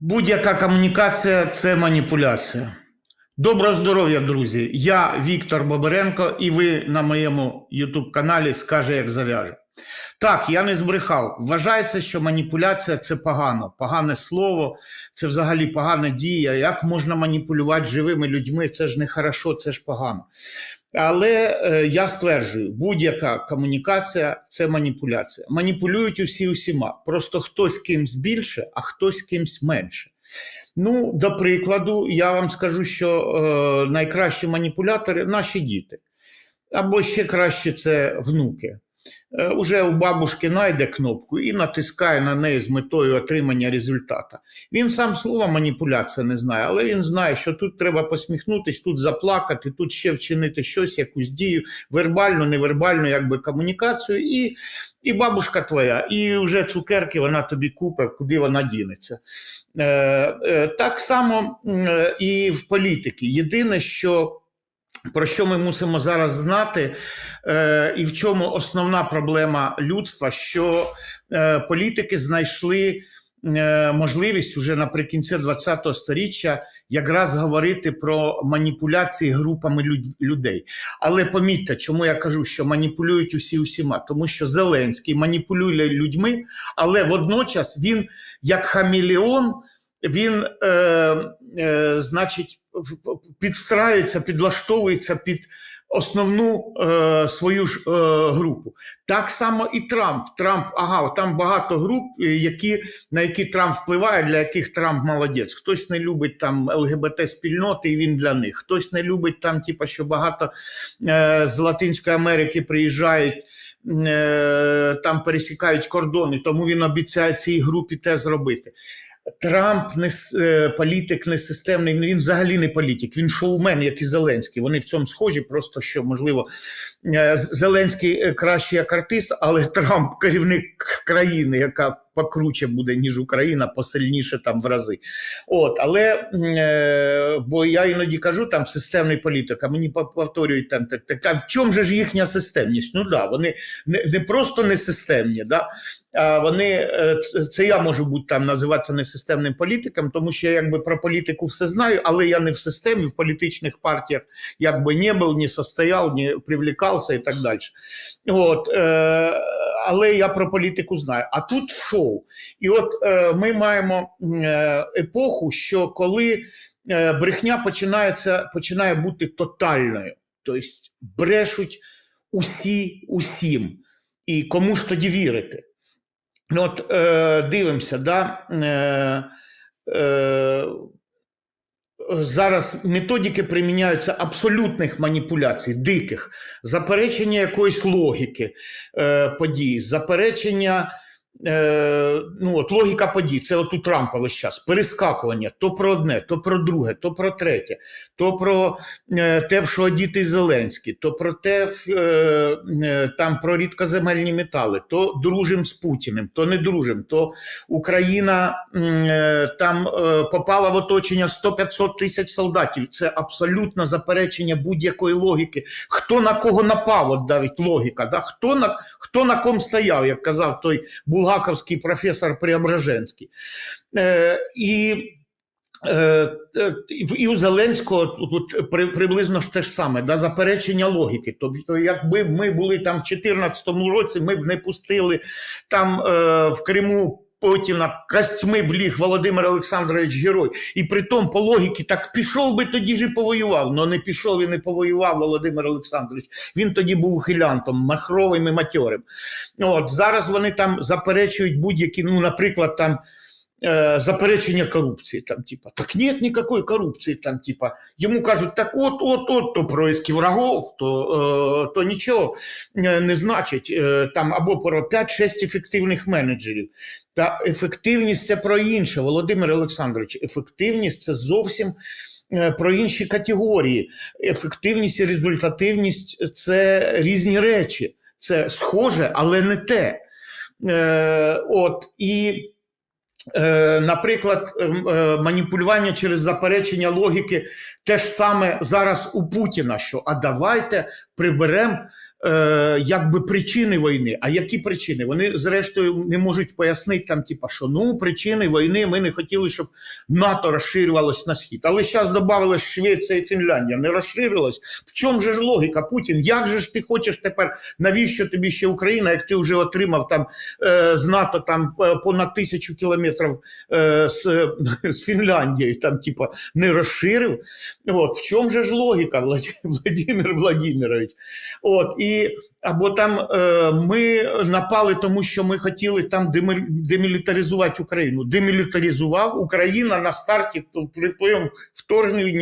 Будь-яка комунікація це маніпуляція. Доброго здоров'я, друзі! Я Віктор Боберенко, і ви на моєму YouTube каналі Скаже, як зав'яже. Так, я не збрехав. Вважається, що маніпуляція це погано, погане слово, це взагалі погана дія. Як можна маніпулювати живими людьми? Це ж не хорошо, це ж погано. Але е, я стверджую, будь-яка комунікація це маніпуляція. Маніпулюють усі усіма. Просто хтось кимсь більше, а хтось кимсь менше. Ну, до прикладу, я вам скажу, що е, найкращі маніпулятори наші діти. Або ще краще це внуки. Е, уже у бабушки знайде кнопку і натискає на неї з метою отримання результата. Він сам слова маніпуляція не знає, але він знає, що тут треба посміхнутись, тут заплакати, тут ще вчинити щось, якусь дію, вербальну, невербальну, якби комунікацію, і, і бабушка твоя, і вже цукерки вона тобі купить, куди вона дінеться. Е, е, так само е, і в політики. Єдине, що про що ми мусимо зараз знати, е, і в чому основна проблема людства, що е, політики знайшли е, можливість уже наприкінці ХХ століття якраз говорити про маніпуляції групами люд- людей. Але помітьте, чому я кажу, що маніпулюють усі усіма, тому що Зеленський маніпулює людьми, але водночас він, як хамелеон, він, е, е, значить, підстраюється, підлаштовується під основну е, свою ж е, групу. Так само і Трамп. Трамп, ага, там багато груп, які, на які Трамп впливає, для яких Трамп молодець. Хтось не любить там ЛГБТ-спільноти, і він для них. Хтось не любить там, типа, що багато е, з Латинської Америки приїжджають. е, Там пересікають кордони, тому він обіцяє цій групі те зробити. Трамп не е, політик не системний. Він взагалі не політик. Він шоумен, як і Зеленський. Вони в цьому схожі. Просто що можливо е, Зеленський кращий краще як артист, але Трамп керівник країни, яка покруче буде ніж Україна, посильніше там в рази. От, але е, бо я іноді кажу, там системний політик, а мені повторюють там так, так а в чому же ж їхня системність? Ну да, вони не, не просто не системні, да, а вони е, це- я можу бути там називатися несистемним політиком, тому що я якби про політику все знаю, але я не в системі, в політичних партіях якби не був, не состояв, не привлікався і так далі. От, е, але я про політику знаю. А тут шоу. І от е, ми маємо е, епоху, що коли е, брехня починається, починає бути тотальною, тобто брешуть усі усім. І кому ж тоді вірити? Ну, от е, дивимося, да, е, е, зараз методики приміняються абсолютних маніпуляцій, диких, заперечення якоїсь логіки е, подій, заперечення. Е, ну, от логіка подій, це от у Трампа весь час. Перескакування. То про одне, то про друге, то про третє, то про е, те, що одіти Зеленський, то про те, е, е, там про рідкоземельні метали, то дружим з Путіним, то не дружим, то Україна е, там е, попала в оточення 100-500 тисяч солдатів. Це абсолютно заперечення будь-якої логіки. Хто на кого напав, от навіть логіка, да? хто, на, хто на ком стояв, як казав той булгаковський професор Преображенський. Е, і Е, е, і у Зеленського тут приблизно ж те ж саме, да, заперечення логіки. Тобто, якби ми були там в 2014 році, ми б не пустили там е, в Криму. Путіна костьми бліг ліг Володимир Олександрович Герой. І при тому по логіки так пішов би тоді ж і повоював. але не пішов і не повоював Володимир Олександрович. Він тоді був ухилянтом, махровим і матьорим. От зараз вони там заперечують будь-які, ну, наприклад, там э, заперечення корупції. Там, типа, так нет никакой корупції. Там, типа, йому кажуть, так от, от, от, то происки врагов, то, е, то нічого е, не значить. Е, там, або про 5-6 ефективних менеджерів. Та ефективність це про інше, Володимир Олександрович. Ефективність це зовсім. е, Про інші категорії. Ефективність і результативність це різні речі. Це схоже, але не те. Е, от, і Е, Наприклад, е, е, маніпулювання через заперечення логіки те ж саме зараз у Путіна, що а давайте приберемо е, якби причини війни. А які причини? Вони, зрештою, не можуть пояснити там, типа, що ну причини війни ми не хотіли, щоб НАТО розширювалось на схід. Але зараз додавалось Швеція і Фінляндія, не розширилось. В чому же ж логіка, Путін? Як же ж ти хочеш тепер? Навіщо тобі ще Україна, як ти вже отримав там е, з НАТО там е, понад тисячу кілометрів е, з, з Фінляндією, там, типа, не розширив? От в чому же ж логіка, Владимир Владимирович? От і або там е, ми напали, тому що ми хотіли там демілітаризувати Україну. Демілітаризував Україна на старті при твоєму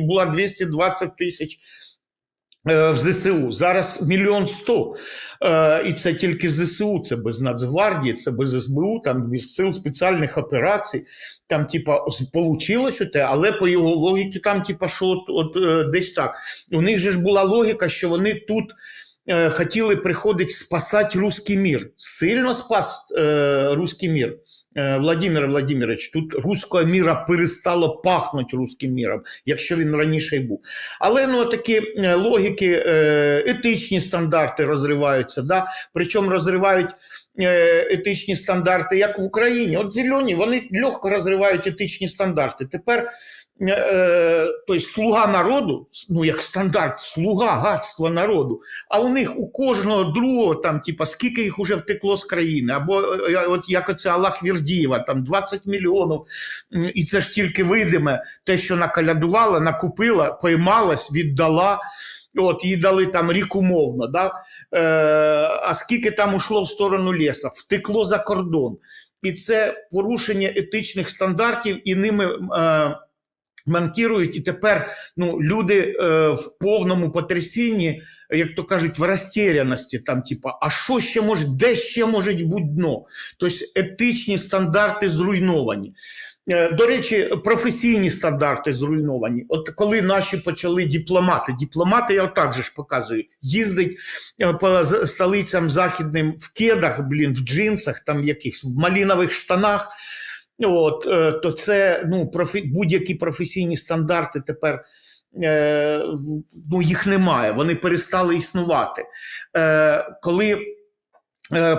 була 220 тисяч. е, В ЗСУ зараз мільйон сто, Е, і це тільки ЗСУ, це без Нацгвардії, це без СБУ, там без сил спеціальних операцій. Там, типа, получилось те, але по його логіці, там, типа, що от, от е, десь так. У них же ж була логіка, що вони тут е, хотіли приходити спасати русський мір. Сильно спас е, русський мір. Е, Владимир Владимирович, тут руського міра перестало пахнути руським міром, якщо він раніше й був. Але ну такі е, логіки, е, етичні стандарти розриваються. Да? Причому розривають етичні стандарти, як в Україні. От зелені вони легко розривають етичні стандарти. Тепер е, той слуга народу, ну як стандарт, слуга гадства народу. А у них у кожного другого там, типа, скільки їх уже втекло з країни, або е, от як оце Аллах Вірдієва, там 20 мільйонів, і це ж тільки видиме, те, що накалядувала, накупила, поймалась, віддала. От, їй дали там рік умовно, да? е, а скільки там ушло в сторону ліса, втекло за кордон. І це порушення етичних стандартів, і ними е, манкірують. І тепер ну, люди е, в повному потрясінні, як то кажуть, в розтіряності, там, типа, а що ще може, де ще може бути дно? Тобто етичні стандарти зруйновані. Е, До речі, професійні стандарти зруйновані. От коли наші почали дипломати, дипломати, я отак же ж показую, їздить е, по столицям західним в кедах, блін, в джинсах, там якихось, в малінових штанах. От, е, то це ну, профі, будь-які професійні стандарти тепер. е, Ну, їх немає, вони перестали існувати. Е, Коли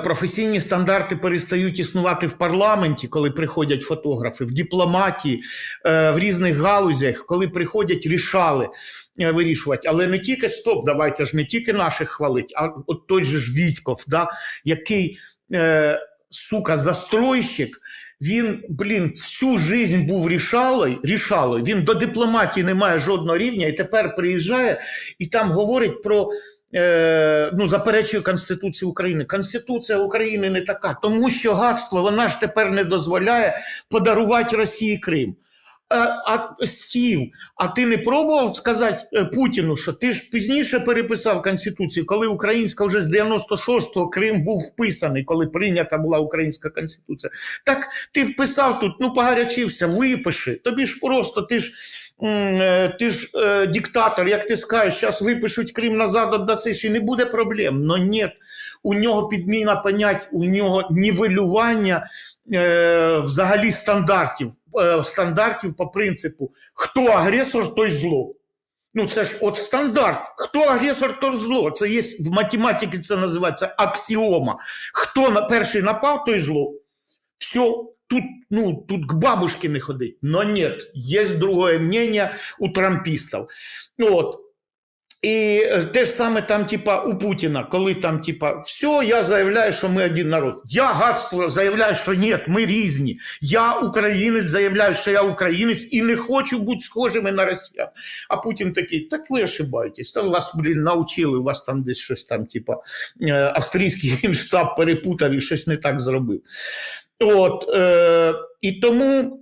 професійні стандарти перестають існувати в парламенті, коли приходять фотографи, в дипломатії, в різних галузях, коли приходять рішали вирішувати. Але не тільки стоп, давайте ж не тільки наших хвалить, а от той же ж Вітьков, да, який е, сука, застройщик. Він, блін, всю жизнь був рішалий, рішалий. Він до дипломатії не має жодного рівня, і тепер приїжджає і там говорить про е, ну, заперечує Конституцію України. Конституція України не така, тому що гадство вона ж тепер не дозволяє подарувати Росії Крим. А, Стів, а ти не пробував сказати е, Путіну, що ти ж пізніше переписав Конституцію, коли українська вже з 96-го Крим був вписаний, коли прийнята була українська конституція. Так ти вписав тут, ну погарячився, випиши. Тобі ж просто ти ж. е, Ти ж е, диктатор, як ти скажеш, зараз випишуть Крим назад, віддасиш, і не буде проблем. Но ні, у нього підміна понять, у нього нівелювання е, взагалі стандартів, стандартів по принципу, хто агресор, той зло. Ну, це ж от стандарт. Хто агресор, то зло. Це є в математиці це називається аксіома. Хто на перший напав, той зло. Все, тут, ну, тут к бабушке не ходить. Но нет, есть другое мнение у трампістів. От. І е, те ж саме там, типа, у Путіна, коли там, типа, все, я заявляю, що ми один народ. Я гадство заявляю, що ні, ми різні. Я українець, заявляю, що я українець і не хочу бути схожими на росіян. А Путін такий, так ви ошибаєтесь, там вас, блін, навчили, у вас там десь щось там, типа, е, австрійський генштаб перепутав і щось не так зробив. От, е, і тому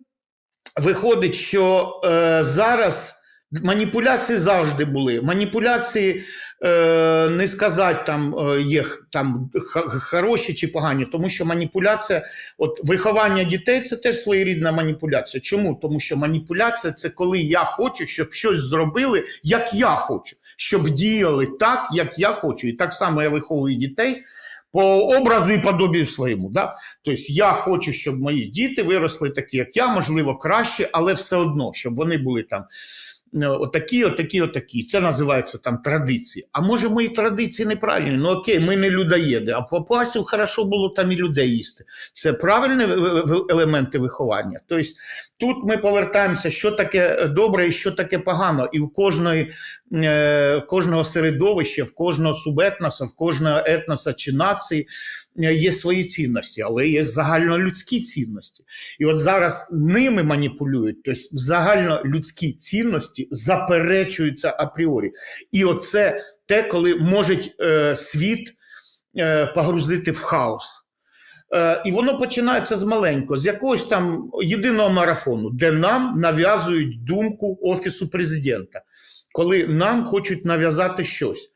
виходить, що е, зараз маніпуляції завжди були. Маніпуляції е, не сказати там е, є там хороші чи погані, тому що маніпуляція, от виховання дітей це теж своєрідна маніпуляція. Чому? Тому що маніпуляція це коли я хочу, щоб щось зробили, як я хочу, щоб діяли так, як я хочу. І так само я виховую дітей. По образу і подобію своєму. Да? Тобто я хочу, щоб мої діти виросли такі, як я, можливо, краще, але все одно, щоб вони були там отакі, отакі, отакі. Це називається там традиції. А може, мої традиції неправильні? Ну окей, ми не людоєди, а попасів хорошо було там і людей їсти. Це правильні е, е, елементи виховання. Тобто тут ми повертаємося, що таке добре і що таке погано. І в кожної, е, в кожного середовища, в кожного субетноса, в кожного етноса чи нації е, є свої цінності, але є загальнолюдські цінності. І от зараз ними маніпулюють, тобто загальнолюдські цінності заперечуються апріорі. І оце те, коли може е, світ погрузити в хаос. Е, і воно починається з маленького, з якогось там єдиного марафону, де нам нав'язують думку Офісу президента, коли нам хочуть нав'язати щось.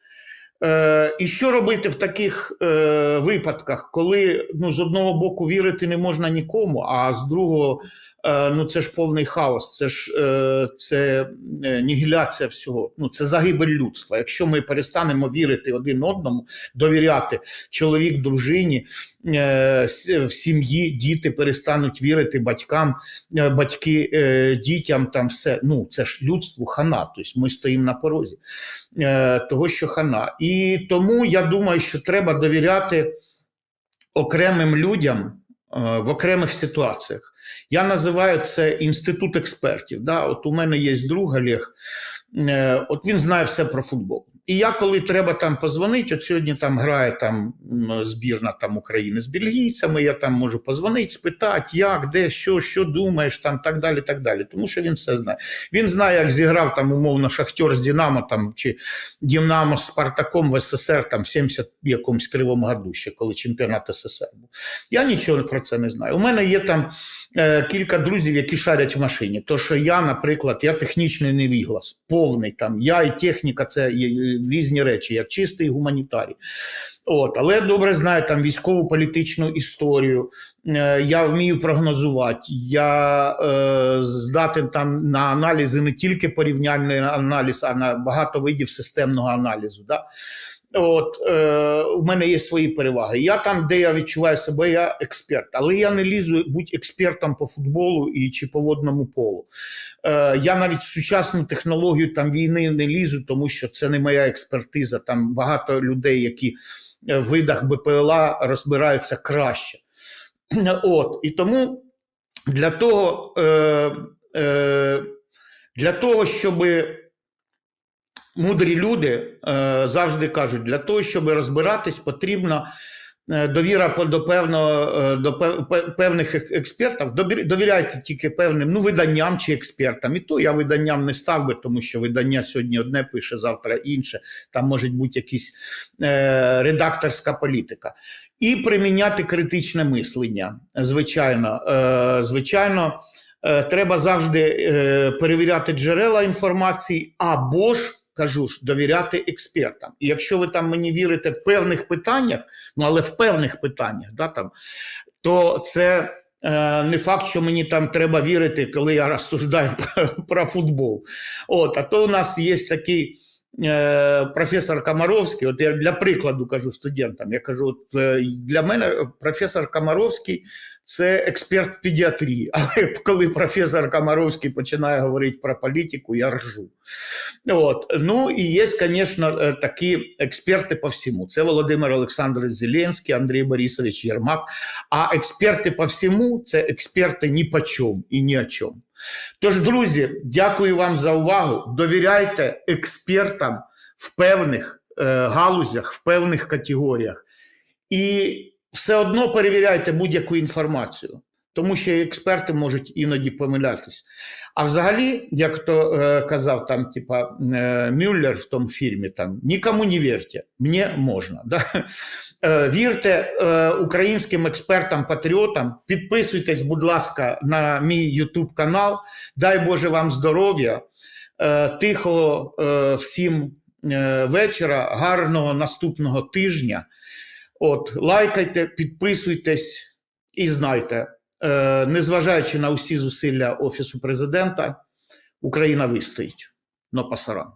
Е, і що робити в таких е, випадках, коли ну, з одного боку вірити не можна нікому, а з другого ну, це ж повний хаос, це ж е, це е, нігіляція всього, ну, це загибель людства. Якщо ми перестанемо вірити один одному, довіряти чоловік, дружині, е, в сім'ї, діти перестануть вірити батькам, е, батьки е, дітям, там все. Ну, це ж людству хана. Тобто ми стоїмо на порозі е, того, що хана. І тому я думаю, що треба довіряти окремим людям е, в окремих ситуаціях. Я називаю це інститут експертів. Да? От у мене є друг Олег, е, от він знає все про футбол. І я, коли треба там позвонити, от сьогодні там грає там збірна там України з бельгійцями, я там можу позвонити, спитати, як, де, що, що думаєш, там так далі, так далі. Тому що він все знає. Він знає, як зіграв там умовно Шахтер з Динамо там чи Динамо з Спартаком в СССР там в 70 якомусь кривому году, ще коли чемпіонат СССР був. Я нічого про це не знаю. У мене є там е, кілька друзів, які шарять в машині. То, що я, наприклад, я технічний невіглас, повний там. Я і техніка це є різні речі, як чистий гуманітарій. От, але добре знаю там військову політичну історію. Е, я вмію прогнозувати. Я е, здатен там на аналізи не тільки порівняльний аналіз, а на багато видів системного аналізу. Да? От е, у мене є свої переваги. Я там, де я відчуваю себе, я експерт, але я не лізу бути експертом по футболу і чи по водному полу. Е, я навіть в сучасну технологію там війни не лізу, тому що це не моя експертиза. Там багато людей, які е, в видах БПЛА розбираються краще. От і тому для того, е, е, для того, щоби мудрі люди е, завжди кажуть, для того, щоб розбиратись, потрібна е, довіра до певного е, до певних експертів. Довіряйте тільки певним ну, виданням чи експертам. І то я виданням не став би, тому що видання сьогодні одне пише, завтра інше. Там може бути якась редакторська політика. І приміняти критичне мислення. Звичайно, звичайно. Треба завжди перевіряти джерела інформації або ж кажу ж довіряти експертам. І якщо ви там мені вірите в певних питаннях, ну але в певних питаннях, да, там, то це е, не факт, що мені там треба вірити, коли я розсуждаю про, про футбол. От, а то у нас є такий. Е, Професор Комаровський, от я для прикладу кажу студентам, я кажу, от е, для мене професор Комаровський це експерт в педіатрії. Але коли професор Комаровський починає говорити про політику, я ржу. От. Ну і є, звісно, е, такі експерти по всьому. Це Володимир Олександрович Зеленський, Андрій Борисович Єрмак. А експерти по всьому це експерти ні по чому і ні о чому. Тож, друзі, дякую вам за увагу. Довіряйте експертам в певних е, галузях, в певних категоріях. І все одно перевіряйте будь-яку інформацію, тому що експерти можуть іноді помилятись. А взагалі, як то е, казав там, типа е, Мюллер в тому фільмі, там нікому не вірте, мені можна. Да? Е, вірте е, українським експертам, патріотам, підписуйтесь, будь ласка, на мій YouTube канал. Дай Боже вам здоров'я, е, тихого е, всім е, вечора, гарного наступного тижня. От, лайкайте, підписуйтесь і знайте, незважаючи на усі зусилля Офісу президента, Україна вистоїть. Но пасаран.